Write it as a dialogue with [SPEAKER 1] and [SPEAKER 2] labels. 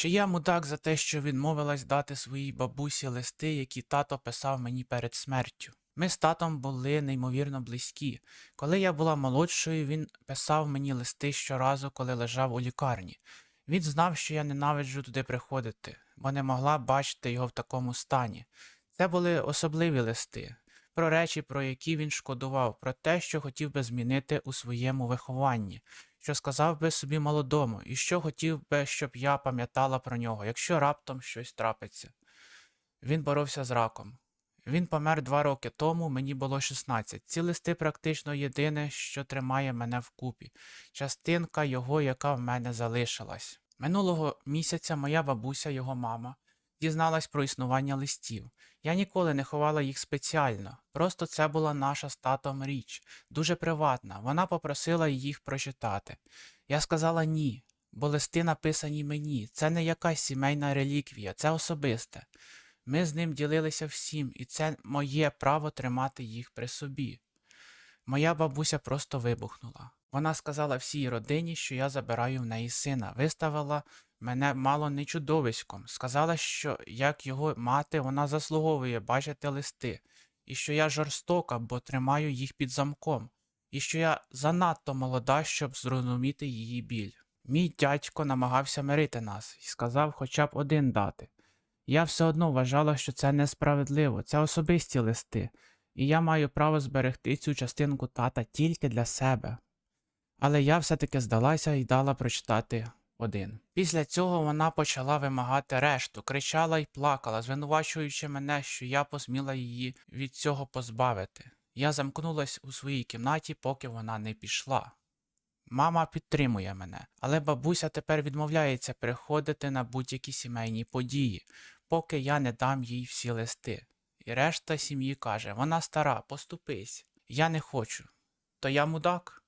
[SPEAKER 1] Чи я мудак за те, що відмовилась дати своїй бабусі листи, які тато писав мені перед смертю? Ми з татом були неймовірно близькі. Коли я була молодшою, він писав мені листи щоразу, коли лежав у лікарні. Він знав, що я ненавиджу туди приходити, бо не могла бачити його в такому стані. Це були особливі листи, про речі, про які він шкодував, про те, що хотів би змінити у своєму вихованні, що сказав би собі молодому, і що хотів би, щоб я пам'ятала про нього, якщо раптом щось трапиться. Він боровся з раком. Він помер два роки тому, мені було 16. Ці листи практично єдине, що тримає мене вкупі, частинка його, яка в мене залишилась. Минулого місяця моя бабуся, його мама, дізналась про існування листів. Я ніколи не ховала їх спеціально, просто це була наша з татом річ, дуже приватна. Вона попросила їх прочитати. Я сказала ні, бо листи написані мені. Це не якась сімейна реліквія, це особисте. Ми з ним ділилися всім, і це моє право тримати їх при собі. Моя бабуся просто вибухнула. Вона сказала всій родині, що я забираю в неї сина, виставила мене мало не чудовиськом, сказала, що як його мати вона заслуговує бачити листи, і що я жорстока, бо тримаю їх під замком, і що я занадто молода, щоб зрозуміти її біль. Мій дядько намагався мирити нас і сказав хоча б один дати. Я все одно вважала, що це несправедливо, це особисті листи, і я маю право зберегти цю частинку тата тільки для себе. Але я все-таки здалася і дала прочитати один. Після цього вона почала вимагати решту, кричала і плакала, звинувачуючи мене, що я посміла її від цього позбавити. Я замкнулась у своїй кімнаті, поки вона не пішла. Мама підтримує мене, але бабуся тепер відмовляється приходити на будь-які сімейні події, поки я не дам їй всі листи. І решта сім'ї каже: вона стара, поступись. Я не хочу. То я мудак.